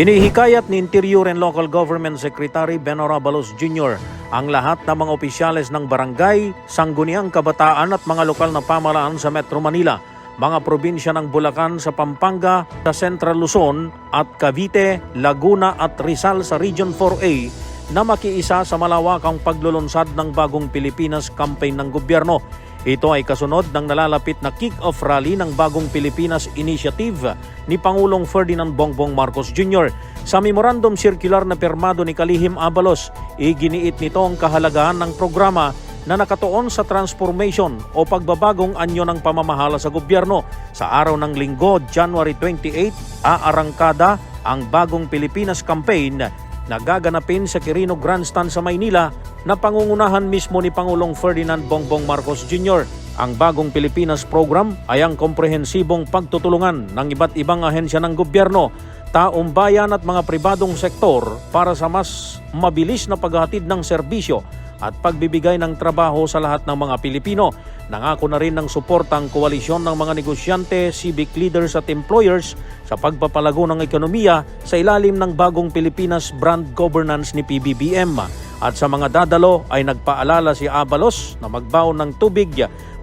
Hinihikayat ni Interior and Local Government Secretary Benora Balos Jr. ang lahat ng mga opisyales ng barangay, sangguniang kabataan at mga lokal na pamalaan sa Metro Manila, mga probinsya ng Bulacan sa Pampanga, sa Central Luzon at Cavite, Laguna at Rizal sa Region 4A na makiisa sa malawakang paglulunsad ng Bagong Pilipinas campaign ng gobyerno. Ito ay kasunod ng nalalapit na kick-off rally ng Bagong Pilipinas Initiative ni Pangulong Ferdinand Bongbong Marcos Jr. Sa memorandum circular na pirmado ni Kalihim Abalos, iginiit nito ang kahalagahan ng programa na nakatuon sa transformation o pagbabagong anyo ng pamamahala sa gobyerno. Sa araw ng linggo, January 28, aarangkada ang Bagong Pilipinas Campaign na gaganapin sa Quirino Grandstand sa Maynila na pangungunahan mismo ni Pangulong Ferdinand Bongbong Marcos Jr. Ang Bagong Pilipinas Program ay ang komprehensibong pagtutulungan ng iba't ibang ahensya ng gobyerno, taong bayan at mga pribadong sektor para sa mas mabilis na paghatid ng serbisyo at pagbibigay ng trabaho sa lahat ng mga Pilipino. Nangako na rin ng suporta ang koalisyon ng mga negosyante, civic leaders at employers sa pagpapalago ng ekonomiya sa ilalim ng bagong Pilipinas brand governance ni PBBM. At sa mga dadalo ay nagpaalala si Abalos na magbaon ng tubig,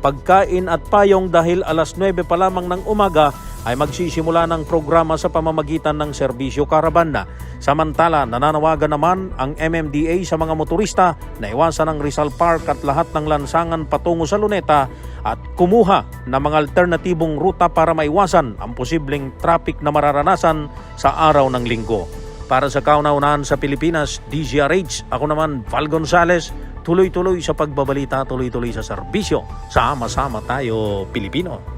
pagkain at payong dahil alas 9 pa lamang ng umaga ay magsisimula ng programa sa pamamagitan ng serbisyo karabanda. Samantala, nananawagan naman ang MMDA sa mga motorista na iwasan ang Rizal Park at lahat ng lansangan patungo sa Luneta at kumuha ng mga alternatibong ruta para maiwasan ang posibleng traffic na mararanasan sa araw ng linggo. Para sa kauna-unahan sa Pilipinas, DZRH, ako naman Val Gonzales, tuloy-tuloy sa pagbabalita, tuloy-tuloy sa serbisyo. Sama-sama tayo, Pilipino.